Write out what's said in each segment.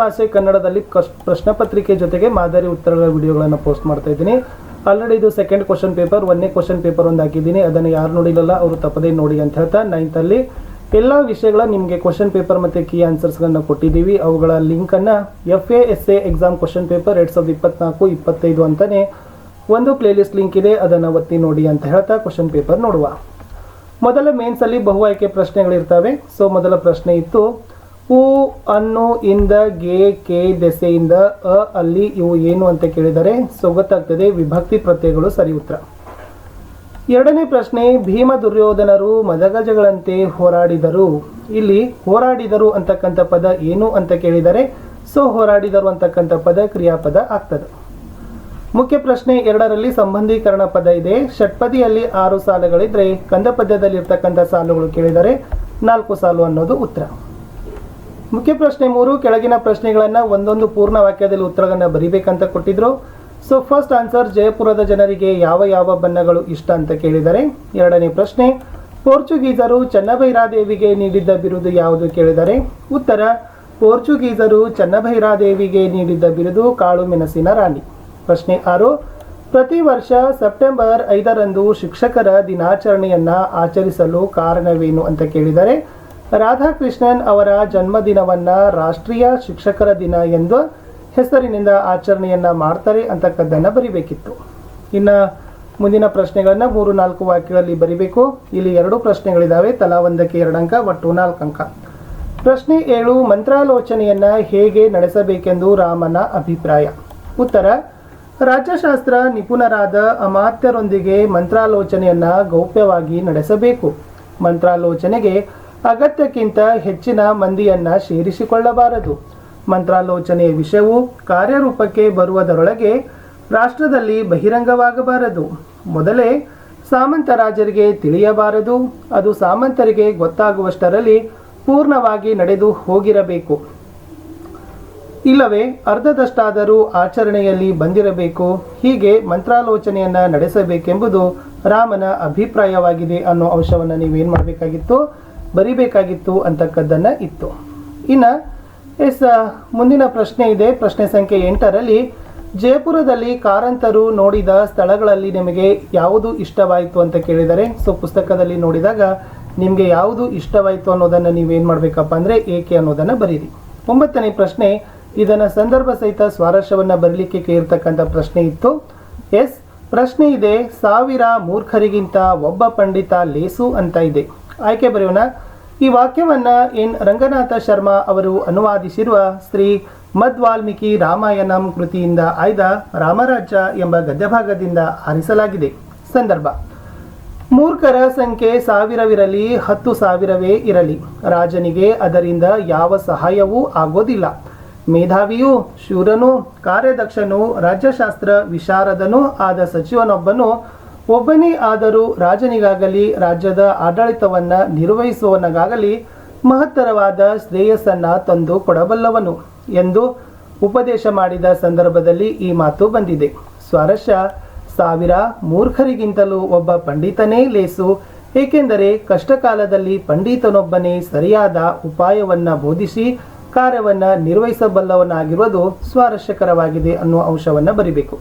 ಭಾಷೆ ಕನ್ನಡದಲ್ಲಿ ಪ್ರಶ್ನೆ ಪತ್ರಿಕೆ ಜೊತೆಗೆ ಮಾದರಿ ಉತ್ತರಗಳ ವಿಡಿಯೋಗಳನ್ನು ಪೋಸ್ಟ್ ಮಾಡ್ತಾ ಇದ್ದೀನಿ. ಆಲ್ರೆಡಿ ಇದು ಸೆಕೆಂಡ್ ಕ್ವಶನ್ ಪೇಪರ್ ಒಂದೇ ಕ್ವಶನ್ ಪೇಪರ್ ಒಂದು ಹಾಕಿದ್ದೀನಿ. ಅದನ್ನು ಯಾರು ನೋಡಿಲ್ಲಲ್ಲ, ಅವರು ತಪ್ಪದೇ ನೋಡಿ ಅಂತ ಹೇಳ್ತಾ ನೈನ್ತಲ್ಲಿ ಎಲ್ಲ ವಿಷಯಗಳ ನಿಮಗೆ ಕ್ವಶನ್ ಪೇಪರ್ ಮತ್ತು ಕೀ ಆನ್ಸರ್ಸ್ಗಳನ್ನು ಕೊಟ್ಟಿದ್ದೀವಿ. ಅವುಗಳ ಲಿಂಕನ್ನು F A S A exam question paper ಎರಡು ಸಾವಿರದ ಇಪ್ಪತ್ನಾಲ್ಕು, ಇಪ್ಪತ್ತೈದು ಅಂತಲೇ ಒಂದು ಪ್ಲೇಲಿಸ್ಟ್ ಲಿಂಕ್ ಇದೆ. ಅದನ್ನು ಒತ್ತಿ ನೋಡಿ ಅಂತ ಹೇಳ್ತಾ ಕ್ವಶನ್ ಪೇಪರ್ ನೋಡುವ. ಮೊದಲ ಮೇನ್ಸಲ್ಲಿ ಬಹು ಆಯ್ಕೆ ಪ್ರಶ್ನೆಗಳಿರ್ತವೆ. ಸೊ ಮೊದಲ ಪ್ರಶ್ನೆ ಇತ್ತು ಉ ಅನ್ನು ಇಂದ ಗೆ ಕೆ ದೆಸೆಯಿಂದ ಅ ಅಲ್ಲಿ ಇವು ಏನು ಅಂತ ಕೇಳಿದರೆ ಸೊ ಗೊತ್ತಾಗ್ತದೆ ವಿಭಕ್ತಿ ಪ್ರತ್ಯಯಗಳು ಸರಿ ಉತ್ತರ. ಎರಡನೇ ಪ್ರಶ್ನೆ, ಭೀಮ ದುರ್ಯೋಧನರು ಮದಗಜಗಳಂತೆ ಹೋರಾಡಿದರು. ಇಲ್ಲಿ ಹೋರಾಡಿದರು ಅಂತಕ್ಕಂಥ ಪದ ಏನು ಅಂತ ಕೇಳಿದರೆ ಸೊ ಹೋರಾಡಿದರು ಅಂತಕ್ಕಂಥ ಪದ ಕ್ರಿಯಾಪದ ಆಗ್ತದೆ. ಮುಖ್ಯ ಪ್ರಶ್ನೆ ಎರಡರಲ್ಲಿ ಸಂಬಂಧೀಕರಣ ಪದ ಇದೆ. ಷಟ್ಪದಿಯಲ್ಲಿ ಆರು ಸಾಲುಗಳಿದ್ರೆ ಕಂದ ಪದ್ಯದಲ್ಲಿರ್ತಕ್ಕಂಥ ಸಾಲುಗಳು ಕೇಳಿದರೆ ನಾಲ್ಕು ಸಾಲು ಅನ್ನೋದು ಉತ್ತರ. ಮುಖ್ಯ ಪ್ರಶ್ನೆ ಮೂರು, ಕೆಳಗಿನ ಪ್ರಶ್ನೆಗಳನ್ನು ಒಂದೊಂದು ಪೂರ್ಣ ವಾಕ್ಯದಲ್ಲಿ ಉತ್ತರಗಳನ್ನು ಬರೀಬೇಕಂತ ಕೊಟ್ಟಿದ್ರು. ಸೊ ಫಸ್ಟ್ ಆನ್ಸರ್ ಜಯಪುರದ ಜನರಿಗೆ ಯಾವ ಯಾವ ಬಣ್ಣಗಳು ಇಷ್ಟ ಅಂತ ಕೇಳಿದ್ದಾರೆ ಎರಡನೇ ಪ್ರಶ್ನೆ, ಪೋರ್ಚುಗೀಸರು ಚನ್ನಭೈರಾದೇವಿಗೆ ನೀಡಿದ್ದ ಬಿರುದು ಯಾವುದು ಕೇಳಿದರೆ, ಉತ್ತರ, ಪೋರ್ಚುಗೀಸರು ಚನ್ನಭೈರಾದೇವಿಗೆ ನೀಡಿದ್ದ ಬಿರುದು ಕಾಳು ಮೆಣಸಿನ ರಾಣಿ. ಪ್ರಶ್ನೆ ಆರು, ಪ್ರತಿ ವರ್ಷ ಸೆಪ್ಟೆಂಬರ್ ಐದರಂದು ಶಿಕ್ಷಕರ ದಿನಾಚರಣೆಯನ್ನು ಆಚರಿಸಲು ಕಾರಣವೇನು ಅಂತ ಕೇಳಿದರೆ ರಾಧಾಕೃಷ್ಣನ್ ಅವರ ಜನ್ಮದಿನವನ್ನ ರಾಷ್ಟ್ರೀಯ ಶಿಕ್ಷಕರ ದಿನ ಎಂದು ಹೆಸರಿನಿಂದ ಆಚರಣೆಯನ್ನ ಮಾಡ್ತಾರೆ ಅಂತಕ್ಕದ್ದನ್ನ ಬರಿಬೇಕಿತ್ತು. ಇನ್ನ ಮುಂದಿನ ಪ್ರಶ್ನೆಗಳನ್ನ ಮೂರು ನಾಲ್ಕು ವಾಕ್ಯಗಳಲ್ಲಿ ಬರಿಬೇಕು. ಇಲ್ಲಿ ಎರಡು ಪ್ರಶ್ನೆಗಳಿದಾವೆ. ತಲಾ ಒಂದಕ್ಕೆ ಎರಡು ಅಂಕ, ಒಟ್ಟು ನಾಲ್ಕು ಅಂಕ. ಪ್ರಶ್ನೆ ಏಳು, ಮಂತ್ರಾಲೋಚನೆಯನ್ನ ಹೇಗೆ ನಡೆಸಬೇಕೆಂದು ರಾಮನ ಅಭಿಪ್ರಾಯ. ಉತ್ತರ, ರಾಜ್ಯಶಾಸ್ತ್ರ ನಿಪುಣರಾದ ಅಮಾತ್ಯರೊಂದಿಗೆ ಮಂತ್ರಾಲೋಚನೆಯನ್ನ ಗೌಪ್ಯವಾಗಿ ನಡೆಸಬೇಕು. ಮಂತ್ರಾಲೋಚನೆಗೆ ಅಗತ್ಯಕ್ಕಿಂತ ಹೆಚ್ಚಿನ ಮಂದಿಯನ್ನು ಸೇರಿಸಿಕೊಳ್ಳಬಾರದು. ಮಂತ್ರಾಲೋಚನೆಯ ವಿಷಯವು ಕಾರ್ಯರೂಪಕ್ಕೆ ಬರುವುದರೊಳಗೆ ರಾಷ್ಟ್ರದಲ್ಲಿ ಬಹಿರಂಗವಾಗಬಾರದು. ಮೊದಲೇ ಸಾಮಂತ ರಾಜರಿಗೆ ತಿಳಿಯಬಾರದು. ಅದು ಸಾಮಂತರಿಗೆ ಗೊತ್ತಾಗುವಷ್ಟರಲ್ಲಿ ಪೂರ್ಣವಾಗಿ ನಡೆದು ಹೋಗಿರಬೇಕು. ಇಲ್ಲವೇ ಅರ್ಧದಷ್ಟಾದರೂ ಆಚರಣೆಯಲ್ಲಿ ಬಂದಿರಬೇಕು. ಹೀಗೆ ಮಂತ್ರಾಲೋಚನೆಯನ್ನ ನಡೆಸಬೇಕೆಂಬುದು ರಾಮನ ಅಭಿಪ್ರಾಯವಾಗಿದೆ ಅನ್ನೋ ಅಂಶವನ್ನು ನೀವೇನು ಮಾಡಬೇಕಾಗಿತ್ತು? ಬರಿಬೇಕಾಗಿತ್ತು ಅಂತಕ್ಕದ್ದನ್ನು ಇತ್ತು. ಇನ್ನ, ಎಸ್ ಮುಂದಿನ ಪ್ರಶ್ನೆ ಇದೆ. ಪ್ರಶ್ನೆ ಸಂಖ್ಯೆ ಎಂಟರಲ್ಲಿ, ಜಯಪುರದಲ್ಲಿ ಕಾರಂತರು ನೋಡಿದ ಸ್ಥಳಗಳಲ್ಲಿ ನಿಮಗೆ ಯಾವುದು ಇಷ್ಟವಾಯಿತು ಅಂತ ಕೇಳಿದರೆ, ಸೊ ಪುಸ್ತಕದಲ್ಲಿ ನೋಡಿದಾಗ ನಿಮಗೆ ಯಾವುದು ಇಷ್ಟವಾಯಿತು ಅನ್ನೋದನ್ನು ನೀವೇನು ಮಾಡಬೇಕಪ್ಪ ಅಂದರೆ ಏಕೆ ಅನ್ನೋದನ್ನು ಬರೀರಿ. ಒಂಬತ್ತನೇ ಪ್ರಶ್ನೆ, ಇದನ್ನು ಸಂದರ್ಭ ಸಹಿತ ಸ್ವಾರಸ್ಯವನ್ನು ಬರಲಿಕ್ಕೆ ಕೇಳಿರ್ತಕ್ಕಂಥ ಪ್ರಶ್ನೆ ಇತ್ತು. ಎಸ್, ಪ್ರಶ್ನೆ ಇದೆ, ಸಾವಿರ ಮೂರ್ಖರಿಗಿಂತ ಒಬ್ಬ ಪಂಡಿತ ಲೇಸು ಅಂತ ಇದೆ. ಆಯ್ಕೆ ಬರೆಯೋಣ. ಈ ವಾಕ್ಯವನ್ನ ಎನ್. ರಂಗನಾಥ ಶರ್ಮಾ ಅವರು ಅನುವಾದಿಸಿರುವ ಶ್ರೀ ಮದ್ವಾಲ್ಮೀಕಿ ರಾಮಾಯಣಂ ಕೃತಿಯಿಂದ ಆಯ್ದ ರಾಮರಾಜ್ಯ ಎಂಬ ಗದ್ಯಭಾಗದಿಂದ ಆರಿಸಲಾಗಿದೆ. ಸಂದರ್ಭ. ಮೂರ್ಖರ ಸಂಖ್ಯೆ ಸಾವಿರವಿರಲಿ, ಹತ್ತು ಸಾವಿರವೇ ಇರಲಿ. ರಾಜನಿಗೆ ಅದರಿಂದ ಯಾವ ಸಹಾಯವೂ ಆಗೋದಿಲ್ಲ. ಮೇಧಾವಿಯೂ, ಶೂರನೂ, ಕಾರ್ಯದಕ್ಷನೂ, ರಾಜ್ಯಶಾಸ್ತ್ರ ವಿಶಾರದನೂ ಆದ ಸಚಿವನೊಬ್ಬನು ಒಬ್ಬನೇ ಆದರೂ ರಾಜನಿಗಾಗಲಿ ರಾಜ್ಯದ ಆಡಳಿತವನ್ನ ನಿರ್ವಹಿಸುವವನಿಗಾಗಲಿ ಮಹತ್ತರವಾದ ಶ್ರೇಯಸ್ಸನ್ನ ತಂದು ಕೊಡಬಲ್ಲವನು ಎಂದು ಉಪದೇಶ ಮಾಡಿದ ಸಂದರ್ಭದಲ್ಲಿ ಈ ಮಾತು ಬಂದಿದೆ. ಸ್ವಾರಸ್ಯ ಸಾವಿರ ಮೂರ್ಖರಿಗಿಂತಲೂ ಒಬ್ಬ ಪಂಡಿತನೇ ಲೇಸು, ಏಕೆಂದರೆ ಕಷ್ಟಕಾಲದಲ್ಲಿ ಪಂಡಿತನೊಬ್ಬನೇ ಸರಿಯಾದ ಉಪಾಯವನ್ನ ಬೋಧಿಸಿ ಕಾರ್ಯವನ್ನ ನಿರ್ವಹಿಸಬಲ್ಲವನಾಗಿರುವುದು ಸ್ವಾರಸ್ಯಕರವಾಗಿದೆ ಅನ್ನುವ ಅಂಶವನ್ನ ಬರಿಬೇಕು.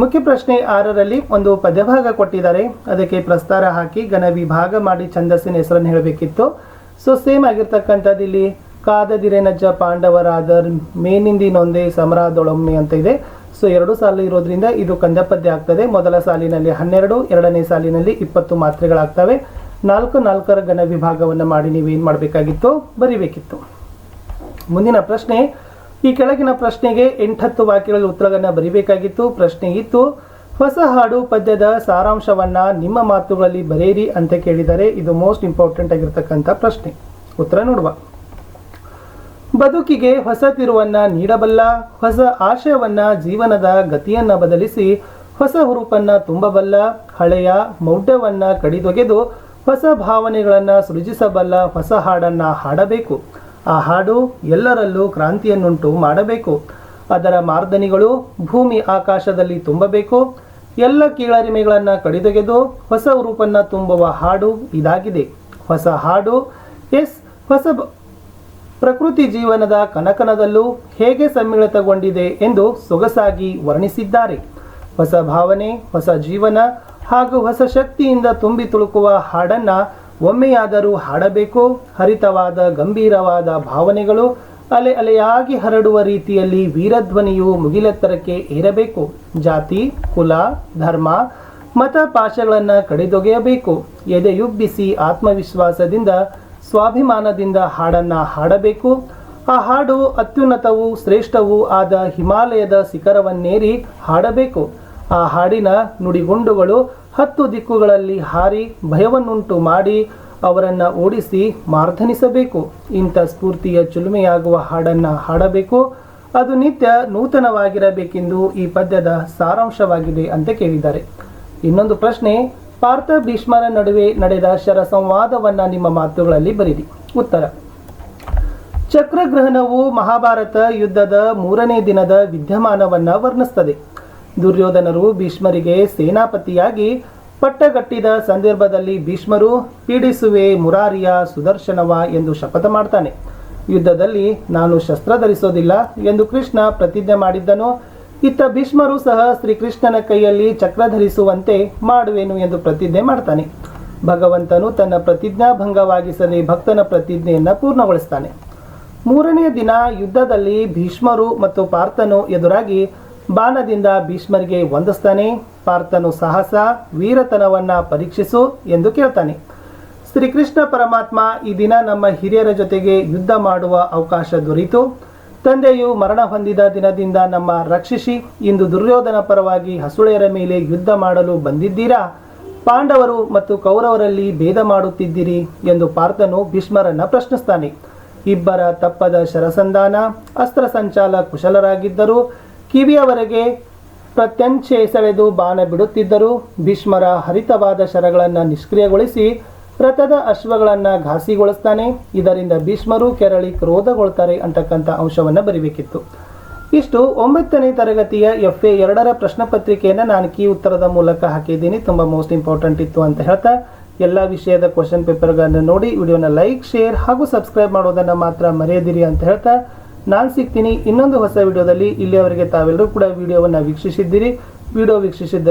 ಮುಖ್ಯ ಪ್ರಶ್ನೆ ಆರರಲ್ಲಿ ಒಂದು ಪದ್ಯಭಾಗ ಕೊಟ್ಟಿದ್ದಾರೆ. ಅದಕ್ಕೆ ಪ್ರಸ್ತಾರ ಹಾಕಿ ಘನ ವಿಭಾಗ ಮಾಡಿ ಛಂದಸ್ಸಿನ ಹೆಸರನ್ನು ಹೇಳಬೇಕಿತ್ತು. ಸೊ ಸೇಮ್ ಆಗಿರ್ತಕ್ಕಂಥದ್ದು ಇಲ್ಲಿ. ಕಾದದಿರೆನಜ್ಜ ಪಾಂಡವರಾದರ್ ಮೇನಿಂದಿನೊಂದೇ ಸಮರಾದೊಳೊಮ್ಮೆ ಅಂತ ಇದೆ. ಸೊ ಎರಡು ಸಾಲು ಇರೋದ್ರಿಂದ ಇದು ಕಂದ ಪದ್ಯ ಆಗ್ತದೆ. ಮೊದಲ ಸಾಲಿನಲ್ಲಿ ಹನ್ನೆರಡು, ಎರಡನೇ ಸಾಲಿನಲ್ಲಿ ಇಪ್ಪತ್ತು ಮಾತ್ರೆಗಳಾಗ್ತವೆ. ನಾಲ್ಕು ನಾಲ್ಕರ ಘನ ವಿಭಾಗವನ್ನು ಮಾಡಿ ನೀವೇನು ಮಾಡಬೇಕಾಗಿತ್ತು? ಬರಿಬೇಕಿತ್ತು. ಮುಂದಿನ ಪ್ರಶ್ನೆ ಈ ಕೆಳಗಿನ ಪ್ರಶ್ನೆಗೆ ಎಂಟತ್ತು ವಾಕ್ಯಗಳಲ್ಲಿ ಉತ್ತರಗಳನ್ನು ಬರೀಬೇಕಾಗಿತ್ತು. ಪ್ರಶ್ನೆ ಇತ್ತು, ಹೊಸ ಹಾಡು ಪದ್ಯದ ಸಾರಾಂಶವನ್ನ ನಿಮ್ಮ ಮಾತುಗಳಲ್ಲಿ ಬರೆಯಿರಿ ಅಂತ ಕೇಳಿದರೆ ಇದು ಮೋಸ್ಟ್ ಇಂಪಾರ್ಟೆಂಟ್ ಆಗಿರ್ತಕ್ಕಂಥ ಪ್ರಶ್ನೆ. ಉತ್ತರ ನೋಡುವ. ಬದುಕಿಗೆ ಹೊಸ ತಿರುವನ್ನ ನೀಡಬಲ್ಲ, ಹೊಸ ಆಶಯವನ್ನ ಜೀವನದ ಗತಿಯನ್ನ ಬದಲಿಸಿ ಹೊಸ ಹುರುಪನ್ನ ತುಂಬಬಲ್ಲ, ಹಳೆಯ ಮೌಢ್ಯವನ್ನ ಕಡಿದೊಗೆದು ಹೊಸ ಭಾವನೆಗಳನ್ನ ಸೃಜಿಸಬಲ್ಲ ಹೊಸ ಹಾಡನ್ನ ಹಾಡಬೇಕು. ಆ ಹಾಡು ಎಲ್ಲರಲ್ಲೂ ಕ್ರಾಂತಿಯನ್ನುಂಟು ಮಾಡಬೇಕು. ಅದರ ಮಾರ್ದನಿಗಳು ಭೂಮಿ ಆಕಾಶದಲ್ಲಿ ತುಂಬಬೇಕು. ಎಲ್ಲ ಕೀಳರಿಮೆಗಳನ್ನು ಕಡಿದೊಗೆದು ಹೊಸ ರೂಪನ್ನ ತುಂಬುವ ಹಾಡು ಇದಾಗಿದೆ. ಹೊಸ ಹಾಡು ಎಸ್ ಹೊಸ ಪ್ರಕೃತಿ ಜೀವನದ ಕನಕನದಲ್ಲೂ ಹೇಗೆ ಸಮ್ಮಿಳಿತಗೊಂಡಿದೆ ಎಂದು ಸೊಗಸಾಗಿ ವರ್ಣಿಸಿದ್ದಾರೆ. ಹೊಸ ಭಾವನೆ, ಹೊಸ ಜೀವನ ಹಾಗೂ ಹೊಸ ಶಕ್ತಿಯಿಂದ ತುಂಬಿ ತುಳುಕುವ ಹಾಡನ್ನ ಒಮ್ಮೆಯಾದರೂ ಹಾಡಬೇಕು? ಹರಿತವಾದ, ಗಂಭೀರವಾದ ಭಾವನೆಗಳು ಅಲೆ ಅಲೆಯಾಗಿ ಹರಡುವ ರೀತಿಯಲ್ಲಿ ವೀರಧ್ವನಿಯು ಮುಗಿಲೆತ್ತರಕ್ಕೆ ಏರಬೇಕು. ಜಾತಿ, ಕುಲ, ಧರ್ಮ, ಮತ ಪಾಶಗಳನ್ನು ಕಡೆದೊಗೆಯಬೇಕು. ಎದೆಯುಬ್ಬಿಸಿ ಆತ್ಮವಿಶ್ವಾಸದಿಂದ, ಸ್ವಾಭಿಮಾನದಿಂದ ಹಾಡನ್ನು ಹಾಡಬೇಕು. ಆ ಹಾಡು ಅತ್ಯುನ್ನತವೂ ಶ್ರೇಷ್ಠವೂ ಆದ ಹಿಮಾಲಯದ ಶಿಖರವನ್ನೇರಿ ಹಾಡಬೇಕು. ಆ ಹಾಡಿನ ನುಡಿಗುಂಡುಗಳು ಹತ್ತು ದಿಕ್ಕುಗಳಲ್ಲಿ ಹಾರಿ ಭಯವನ್ನುಂಟು ಮಾಡಿ ಅವರನ್ನು ಓಡಿಸಿ ಮಾರ್ಧನಿಸಬೇಕು. ಇಂಥ ಸ್ಫೂರ್ತಿಯ ಚುಲುಮೆಯಾಗುವ ಹಾಡನ್ನ ಹಾಡಬೇಕು. ಅದು ನಿತ್ಯ ನೂತನವಾಗಿರಬೇಕೆಂದು ಈ ಪದ್ಯದ ಸಾರಾಂಶವಾಗಿದೆ ಅಂತ ಕೇಳಿದ್ದಾರೆ. ಇನ್ನೊಂದು ಪ್ರಶ್ನೆ, ಪಾರ್ಥ ಭೀಷ್ಮರ ನಡುವೆ ನಡೆದ ಶರ ಸಂವಾದವನ್ನ ನಿಮ್ಮ ಮಾತುಗಳಲ್ಲಿ ಬರೀರಿ ಉತ್ತರ. ಚಕ್ರಗ್ರಹಣವು ಮಹಾಭಾರತ ಯುದ್ಧದ ಮೂರನೇ ದಿನದ ವಿದ್ಯಮಾನವನ್ನ ವರ್ಣಿಸ್ತದೆ. ದುರ್ಯೋಧನರು ಭೀಷ್ಮರಿಗೆ ಸೇನಾಪತಿಯಾಗಿ ಪಟ್ಟಗಟ್ಟಿದ ಸಂದರ್ಭದಲ್ಲಿ ಭೀಷ್ಮರು ಪೀಡಿಸುವೆ ಮುರಾರಿಯ ಸುದರ್ಶನವ ಎಂದು ಶಪಥ ಮಾಡ್ತಾನೆ. ಯುದ್ಧದಲ್ಲಿ ನಾನು ಶಸ್ತ್ರ ಧರಿಸೋದಿಲ್ಲ ಎಂದು ಕೃಷ್ಣ ಪ್ರತಿಜ್ಞೆ ಮಾಡಿದ್ದನು. ಇತ್ತ ಭೀಷ್ಮರು ಸಹ ಶ್ರೀಕೃಷ್ಣನ ಕೈಯಲ್ಲಿ ಚಕ್ರ ಧರಿಸುವಂತೆ ಮಾಡುವೆನು ಎಂದು ಪ್ರತಿಜ್ಞೆ ಮಾಡ್ತಾನೆ. ಭಗವಂತನು ತನ್ನ ಪ್ರತಿಜ್ಞಾಭಂಗವಾಗಿಸದೆ ಭಕ್ತನ ಪ್ರತಿಜ್ಞೆಯನ್ನು ಪೂರ್ಣಗೊಳಿಸ್ತಾನೆ. ಮೂರನೆಯ ದಿನ ಯುದ್ಧದಲ್ಲಿ ಭೀಷ್ಮರು ಮತ್ತು ಪಾರ್ಥನು ಎದುರಾಗಿ ಬಾಣದಿಂದ ಭೀಷ್ಮರಿಗೆ ವಂದಿಸ್ತಾನೆ. ಪಾರ್ಥನು ಸಾಹಸ, ವೀರತನವನ್ನ ಪರೀಕ್ಷಿಸು ಎಂದು ಕೇಳ್ತಾನೆ. ಶ್ರೀಕೃಷ್ಣ ಪರಮಾತ್ಮ ಈ ದಿನ ನಮ್ಮ ಹಿರಿಯರ ಜೊತೆಗೆ ಯುದ್ಧ ಮಾಡುವ ಅವಕಾಶ ದೊರೆಯಿತು. ತಂದೆಯು ಮರಣ ಹೊಂದಿದ ದಿನದಿಂದ ನಮ್ಮ ರಕ್ಷಿಸಿ, ಇಂದು ದುರ್ಯೋಧನ ಪರವಾಗಿ ಹಸುಳೆಯರ ಮೇಲೆ ಯುದ್ಧ ಮಾಡಲು ಬಂದಿದ್ದೀರಾ? ಪಾಂಡವರು ಮತ್ತು ಕೌರವರಲ್ಲಿ ಭೇದ ಮಾಡುತ್ತಿದ್ದೀರಿ ಎಂದು ಪಾರ್ಥನು ಭೀಷ್ಮರನ್ನ ಪ್ರಶ್ನಿಸ್ತಾನೆ. ಇಬ್ಬರ ತಪ್ಪದ ಶರಸಂಧಾನ, ಅಸ್ತ್ರ ಸಂಚಾಲ ಕುಶಲರಾಗಿದ್ದರು ಕಿವಿಯವರೆಗೆ ಪ್ರತ್ಯಂಚೆ ಸೆಳೆದು ಬಾಣ ಬಿಡುತ್ತಿದ್ದರು. ಭೀಷ್ಮರ ಹರಿತವಾದ ಶರಗಳನ್ನು ನಿಷ್ಕ್ರಿಯಗೊಳಿಸಿ ರಥದ ಅಶ್ವಗಳನ್ನು ಘಾಸಿಗೊಳಿಸ್ತಾನೆ. ಇದರಿಂದ ಭೀಷ್ಮರು ಕೆರಳಿ ಕ್ರೋಧಗೊಳ್ತಾರೆ ಅಂತಕ್ಕಂಥ ಅಂಶವನ್ನು ಬರಿಬೇಕಿತ್ತು. ಇಷ್ಟು ಒಂಬತ್ತನೇ ತರಗತಿಯ ಎಫ್ ಎ ಎರಡರ ಪ್ರಶ್ನೆ ಪತ್ರಿಕೆಯನ್ನು ನಾನು ಕೀ ಉತ್ತರದ ಮೂಲಕ ಹಾಕಿದ್ದೀನಿ. ತುಂಬ ಮೋಸ್ಟ್ ಇಂಪಾರ್ಟೆಂಟ್ ಇತ್ತು ಅಂತ ಹೇಳ್ತಾ, ಎಲ್ಲ ವಿಷಯದ ಕ್ವಶನ್ ಪೇಪರ್ಗಳನ್ನು ನೋಡಿ, ವಿಡಿಯೋನ ಲೈಕ್, ಶೇರ್ ಹಾಗೂ ಸಬ್ಸ್ಕ್ರೈಬ್ ಮಾಡೋದನ್ನು ಮಾತ್ರ ಮರೆಯದಿರಿ ಅಂತ ಹೇಳ್ತಾ ನಾನು ಸಿಗ್ತೀನಿ. ಇನ್ನೊಂದು ಹೊಸ ವಿಡಿಯೋದಲ್ಲಿ ಇಲ್ಲಿಯವರೆಗೆ ತಾವೆಲ್ಲರೂ ಕೂಡ ವಿಡಿಯೋವನ್ನು ವೀಕ್ಷಿಸಿದ್ದೀರಿ. ವಿಡಿಯೋ ವೀಕ್ಷಿಸಿದ್ದಕ್ಕೆ